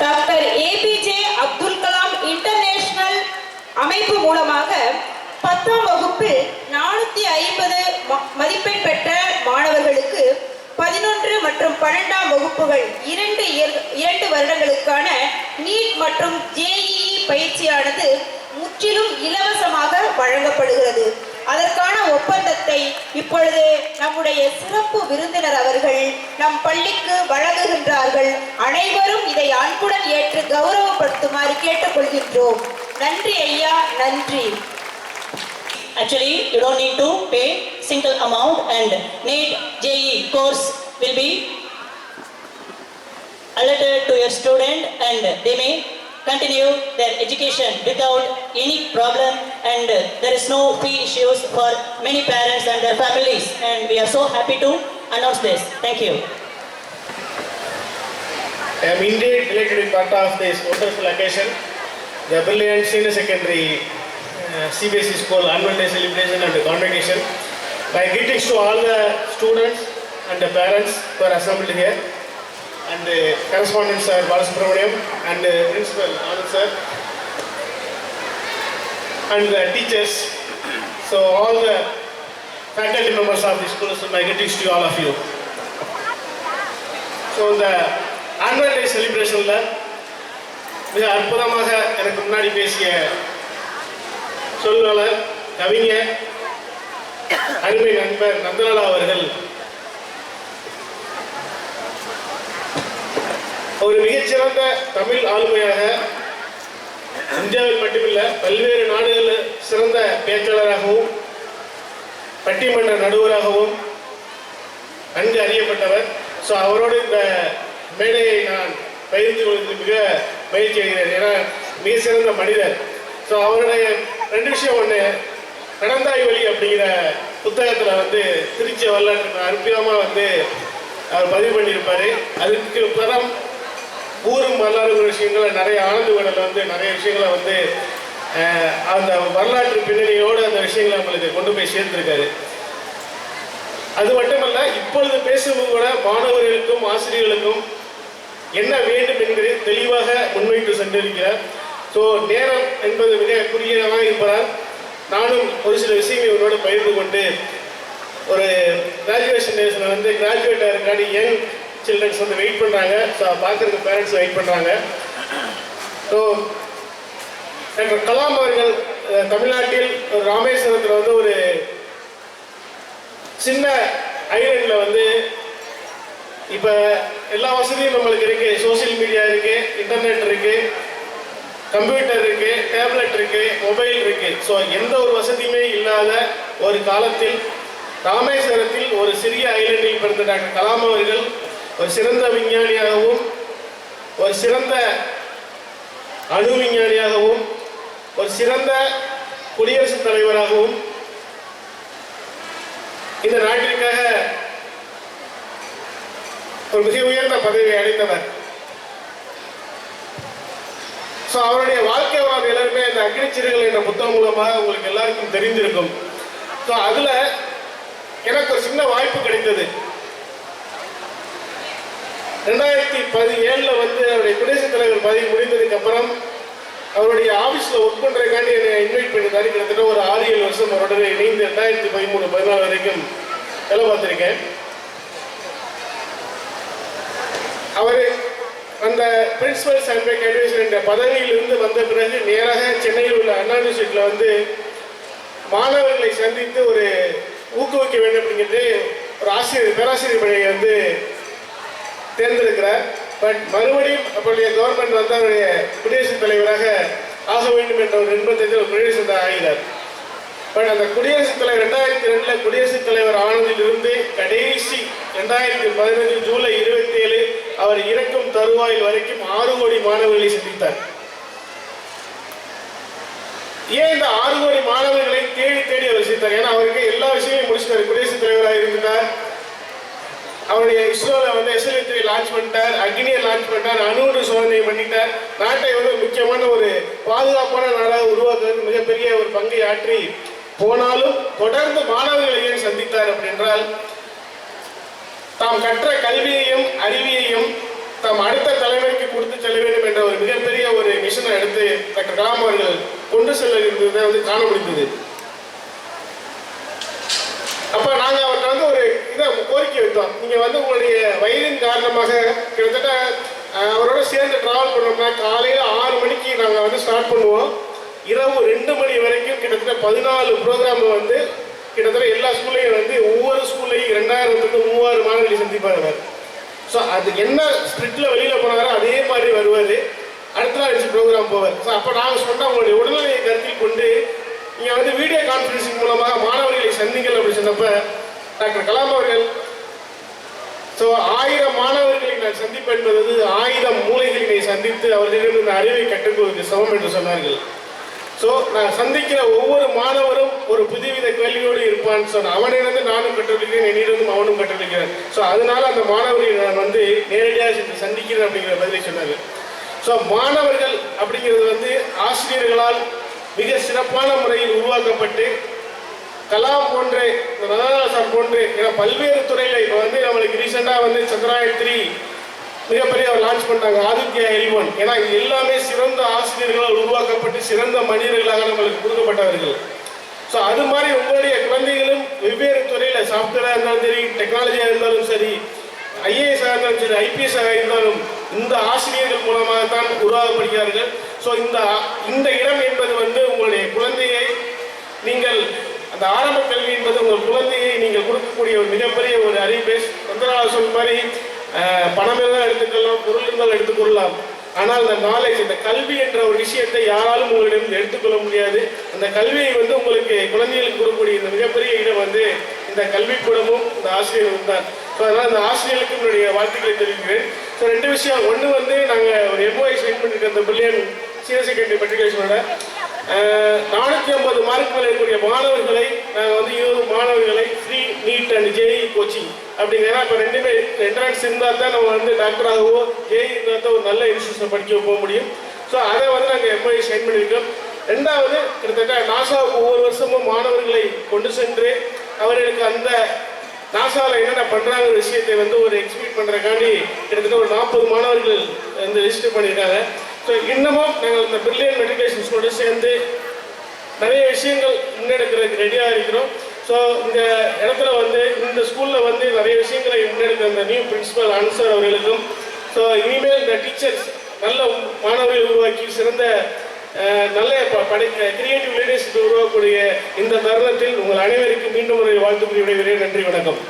Doctor APJ Abdul Kalam international அமைப்பு மூலமாக பத்தாம் வகுப்பில் நானூத்தி ஐம்பது மதிப்பெண் பெற்ற மாணவர்களுக்கு பதினொன்று மற்றும் பன்னெண்டாம் வகுப்புகள் இரண்டு இரண்டு வருடங்களுக்கான நீட் மற்றும் ஜேஇஇ பயிற்சியானது முற்றிலும் இலவசமாக வழங்கப்படுகிறது. அதற்கான ஒப்பந்தத்தை இப்பொழுது நம்முடைய சிறப்பு விருந்தினர் அவர்கள் நம் பள்ளிக்கு வழங்குகின்றார்கள். அனைவரும் அன்புடன் ஏற்று கௌரவப்படுத்துமாறு கேட்டுக்கொள்கின்றோம் நன்றி ஐயா நன்றி Actually, you don't need to pay single amount and NEET JE course will be alerted to your student and they may continue their education without any problem and there is no fee issues for many parents and their families and we are so happy to announce this. Thank you. I am indeed delighted to be part of this wonderful occasion. The Brilliant Senior Secondary uh, CBSE School Annual Day Celebration and Convocation. My greetings to all the students and the parents who are assembled here. And the uh, correspondent Sir Balasubramaniam and uh, Principal Anand Sir. And the teachers. So all the faculty members of the school, so my greetings to all of you. So the செலிப்ரேஷனில் மிக அற்புதமாக எனக்கு முன்னாடி பேசிய சொல்வாளர் கவிஞர் அருமை நண்பர் நந்தலாலா அவர்கள் ஒரு மிகச்சிறந்த தமிழ் ஆளுமையாக இந்தியாவில் மட்டுமில்ல பல்வேறு நாடுகளில் சிறந்த பேச்சாளராகவும் பட்டிமன்ற நடுவராகவும் நன்கு அறியப்பட்டவர். ஸோ அவரோடு இந்த மேடையை நான் பயிர்ந்து கொள்வது மிக மகிழ்ச்சி அடைகிறேன். ஏன்னா மிக சிறந்த மனிதர். ஸோ அவருடைய ரெண்டு விஷயம் ஒன்று கடந்தாய் வழி அப்படிங்கிற புத்தகத்தில் வந்து திருச்சி வரலாற்று அற்புதமாக வந்து அவர் பதிவு பண்ணியிருப்பார். அதுக்கு படம் ஊரும் வரலாறுங்கிற விஷயங்களை நிறைய ஆனந்த விடல வந்து நிறைய விஷயங்களை வந்து அந்த வரலாற்று பின்னணியோடு அந்த விஷயங்களை நம்மளுக்கு கொண்டு போய் சேர்ந்துருக்காரு அது மட்டுமல்ல இப்பொழுது பேசும்போது கூட மாணவர்களுக்கும் ஆசிரியர்களுக்கும் என்ன வேண்டும் என்பதை தெளிவாக முன்வைத்து சென்றிருக்கிறார். ஸோ நேரம் என்பது மிக குறுகியதாக இருப்பதால் நானும் ஒரு சில விஷயங்களை உங்களோடு பகிர்ந்து கொண்டு ஒரு கிராஜுவேஷன் டேஸில் வந்து கிராஜுவேட் ஆகிறதுக்காண்டி யங் சில்ட்ரன்ஸ் வந்து வெயிட் பண்ணுறாங்க ஸோ பார்க்குறதுக்கு பேரண்ட்ஸ் வெயிட் பண்ணுறாங்க ஸோ டாக்டர் கலாம் அவர்கள் தமிழ்நாட்டில் ஒரு ராமேஸ்வரத்தில் வந்து ஒரு சின்ன ஐலண்டில் வந்து இப்போ எல்லா வசதியும் நம்மளுக்கு இருக்கு. சோஷியல் மீடியா இருக்கு இன்டர்நெட் இருக்கு கம்ப்யூட்டர் இருக்கு டேப்லெட் இருக்கு மொபைல் இருக்கு. ஸோ எந்த ஒரு வசதியுமே இல்லாத ஒரு காலத்தில் ராமேஸ்வரத்தில் ஒரு சிறிய ஐலண்டில் பிறந்த டாக்டர் கலாம் அவர்கள் ஒரு சிறந்த விஞ்ஞானியாகவும் ஒரு சிறந்த அணு விஞ்ஞானியாகவும் ஒரு சிறந்த குடியரசுத் தலைவராகவும் இந்த நாட்டிற்காக ஒரு மிக உயர்ந்த பதவியை அடைந்தவர் ஸோ அவருடைய வாழ்க்கை வரலாறு எல்லாருமே இந்த அக்னிச்சிறுகள் என்ற புத்தகம் மூலமாக உங்களுக்கு எல்லாருக்கும் தெரிந்திருக்கும். ஸோ அதில் எனக்கு ஒரு சின்ன வாய்ப்பு கிடைத்தது. ரெண்டாயிரத்தி பதினேழில் வந்து அவருடைய குடியரசுத் தலைவர் பதவி முடிந்ததுக்கு அப்புறம் அவருடைய ஆஃபீஸில் ஒர்க் பண்ணுறதுக்காண்டி என்னை இன்வைட் பண்ணியிருந்தாரு கிட்டத்தட்ட ஒரு ஆறு ஏழு வருஷம் அவருடன் இணைந்து ரெண்டாயிரத்தி பதிமூணு பதினாலு வரைக்கும். வேலை பார்த்துருக்கேன். அவர் அந்த பிரின்சிபல் சர்வே அட்வைசர் என்ற பதவியிலிருந்து வந்த பிறகு நேராக சென்னையில் உள்ள அண்ணா யூனிவர்சிட்டியில் வந்து மாணவர்களை சந்தித்து ஒரு ஊக்குவிக்க வேண்டும் அப்படிங்கிறது ஒரு ஆசிரியர் பேராசிரியர் பணியை வந்து தேர்ந்தெடுக்கிறார். பட் மறுபடியும் அப்போதைய கவர்மெண்ட் வந்து அவருடைய குடியரசுத் தலைவராக ஆக வேண்டும் என்ற ஒரு நிர்பந்தத்தில் ஒரு குடியரசுத் தலைவர் ஆகிறார். பட் அந்த குடியரசுத் தலைவர் ரெண்டாயிரத்தி ரெண்டில் குடியரசுத் தலைவர் ஆனதிலிருந்து கடைசி ரெண்டாயிரத்தி பதினஞ்சு ஜூலை இருபத்தி ஏழு அவர் இறக்கும் தருவாயில் வரைக்கும் ஆறு கோடி மாணவர்களை சந்தித்தார். ஏன் இந்த ஆறு கோடி மாணவர்களை தேடி தேடி அவர் சந்தித்தார்? ஏன்னா அவருக்கு எல்லா விஷயமும் முடிச்சிட்டார். குடியரசுத் தலைவராக இருந்தார். அவருடைய இஸ்ரோவில் வந்து எஸ்எல்வி த்ரீ லான்ச் பண்ணிட்டார். அக்னியை லான்ச் பண்ணிட்டார். அணுகுண்டு சோதனை பண்ணிட்டார். நாட்டை வந்து முக்கியமான ஒரு பாதுகாப்பான நாடாக உருவாக்குவதற்கு மிகப்பெரிய ஒரு பங்கை ஆற்றி போனாலும் தொடர்ந்து மாணவர்களை ஏன் சந்தித்தார் அப்படின்றால் தாம் கற்ற கல்வியையும் அறிவியையும் தம் அடுத்த தலைமுறைக்கு கொடுத்து செல்ல வேண்டும் என்ற ஒரு மிகப்பெரிய ஒரு மிஷனை எடுத்து டாக்டர் கலாம் அவர்கள் கொண்டு செல்ல இருந்ததை வந்து காண முடிந்தது. அப்ப நாங்க அவர்கிட்ட வந்து ஒரு இதை கோரிக்கை வைத்தோம். நீங்க வந்து உங்களுடைய வயதின் காரணமாக கிட்டத்தட்ட அவரோட சேர்ந்து டிராவல் பண்ணோம்னா காலையில் ஆறு மணிக்கு நாங்கள் வந்து ஸ்டார்ட் பண்ணுவோம். இரவு ரெண்டு மணி வரைக்கும் கிட்டத்தட்ட பதினாலு ப்ரோக்ராம் வந்து கிட்டத்தட்ட எல்லா ஸ்கூல்லையும் வந்து ஒவ்வொரு ஸ்கூல்லையும் ரெண்டாயிரத்துக்கு மூவாயிரம் மாணவர்களை சந்திப்பார் அவர். ஸோ அது என்ன ஸ்பிரிட்ல வெளியில் போனாரோ அதே மாதிரி வருவார். அடுத்த நாள் வச்சு ப்ரோக்ராம் போவார். ஸோ அப்போ நாங்கள் சொன்னால் உங்களுடைய உடல்நிலையை கருத்தில் கொண்டு நீங்கள் வந்து வீடியோ கான்ஃபரன்சிங் மூலமாக மாணவர்களை சந்திங்கள் அப்படின்னு சொன்னப்ப டாக்டர் கலாம் அவர்கள் ஸோ ஆயிரம் மாணவர்களை நான் சந்திப்பேன் என்பது ஆயிரம் மூளைகளினை சந்தித்து அவர்களிடம் இந்த அறிவை கற்றுக்கொள்வது சமம் என்று சொன்னார்கள். ஸோ நான் சந்திக்கிற ஒவ்வொரு மாணவரும் ஒரு புதுவித கேள்வியோடு இருப்பான்னு சொன்னால் அவனிடந்து நானும் கற்றுக்கொள்கிறேன் என்னிடமும் அவனும் கற்றுக்கொள்கிறேன். ஸோ அதனால அந்த மாணவரை நான் வந்து நேரடியாக சந்திக்கிறேன் அப்படிங்கிற பதிலை சொன்னாங்க ஸோ மாணவர்கள் அப்படிங்கிறது வந்து ஆசிரியர்களால் மிக சிறப்பான முறையில் உருவாக்கப்பட்டு கலாம் போன்ற ரதநாத சார் போன்று ஏன்னா பல்வேறு துறையில் இப்போ வந்து நம்மளுக்கு ரீசெண்டாக வந்து சந்திராயன் த்ரீ மிகப்பெரிய லான்ச் பண்ணாங்க ஆதித்யா எல்வன் ஏன்னா இது எல்லாமே சிறந்த சிறந்த மனிதர்களாக நம்மளுக்கு கொடுக்கப்பட்டவர்கள். ஸோ அது மாதிரி உங்களுடைய குழந்தைகளும் வெவ்வேறு துறையில் சாஃப்ட்வேராக இருந்தாலும் சரி டெக்னாலஜியாக இருந்தாலும் சரி ஐஏஎஸ் இருந்தாலும் சரி ஐபிஎஸ் இருந்தாலும் இந்த ஆசிரியர்கள் மூலமாக தான் உருவாக்கப்படுகிறார்கள். ஸோ இந்த இந்த இடம் என்பது வந்து உங்களுடைய குழந்தையை நீங்கள் அந்த ஆரம்ப கல்வி என்பது உங்கள் குழந்தையை நீங்கள் கொடுக்கக்கூடிய ஒரு மிகப்பெரிய ஒரு அறிபேஸ் கொஞ்ச மாதிரி அஹ், பணம் எடுத்துக்கொள்ளலாம் பொருள் இருந்தால் எடுத்துக்கொள்ளலாம். ஆனால் அந்த நாலேஜ் இந்த கல்வி என்ற ஒரு விஷயத்தை யாராலும் உங்களிடம் எடுத்துக்கொள்ள முடியாது. அந்த கல்வியை வந்து உங்களுக்கு குழந்தைகளுக்கு கொடுக்கக்கூடிய இந்த மிகப்பெரிய இடம் வந்து இந்த கல்விக்கூடமும் இந்த ஆசிரியர்களும் தான். ஸோ அதனால் இந்த ஆசிரியர்களுக்கு என்னுடைய வாழ்த்துக்களை தெரிவிக்கிறேன். ஸோ ரெண்டு விஷயம். ஒன்று வந்து நாங்கள் ஒரு எம்ஓஐ சைன் பண்ணியிருக்கோம் அந்த பில்லியன் சீனியர் செகண்டரி மெட்ரிகுலேஷனோட நானூற்றி ஐம்பது மார்க் மேலே இருக்கக்கூடிய மாணவர்களை நாங்கள் வந்து இருபது மாணவர்களை free NEET and JEE coaching அப்படிங்கிறனா இப்போ ரெண்டுமே என்ட்ரன்ஸ் இருந்தால் தான் நம்ம வந்து டாக்டராகவோ ஏஐ இருந்தால் தான் ஒரு நல்ல இன்ஸ்டியூஷன் படிக்க போக முடியும். ஸோ அதை வந்து நாங்கள் எம்ஐ சைன் பண்ணியிருக்கோம். ரெண்டாவது கிட்டத்தட்ட நாசா ஒவ்வொரு வருஷமும் மாணவர்களை கொண்டு சென்று அவர்களுக்கு அந்த நாசாவில் என்னென்ன பண்ணுறாங்க விஷயத்தை வந்து ஒரு எக்ஸ்பிளைன் பண்ணுறக்காண்டி கிட்டத்தட்ட ஒரு நாற்பது மாணவர்கள் வந்து ரிஜிஸ்டர் பண்ணியிருக்காங்க. ஸோ இன்னமும் நாங்கள் இந்த பிரில்லியன் மெட்ரிகுலேஷன்ஸோடு சேர்ந்து நிறைய விஷயங்கள் முன்னெடுக்கிறதுக்கு ரெடியாக இருக்கிறோம். ஸோ இந்த இடத்துல வந்து இந்த ஸ்கூலில் வந்து நிறைய விஷயங்களை முன்னெடுத்த அந்த நியூ பிரின்சிபல் ஆன்சர் அவர்களுக்கும் ஸோ இனிமேல் இந்த டீச்சர்ஸ் நல்ல மாணவர்களை உருவாக்கி சிறந்த நல்ல ப- படை கிரியேட்டிவ் லீடர்ஷிப் உருவாக்கக்கூடிய இந்த தருணத்தில் உங்கள் அனைவருக்கும் மீண்டும் ஒரு வாழ்த்து கூறி விடைபெறுகிறேன் நன்றி வணக்கம்.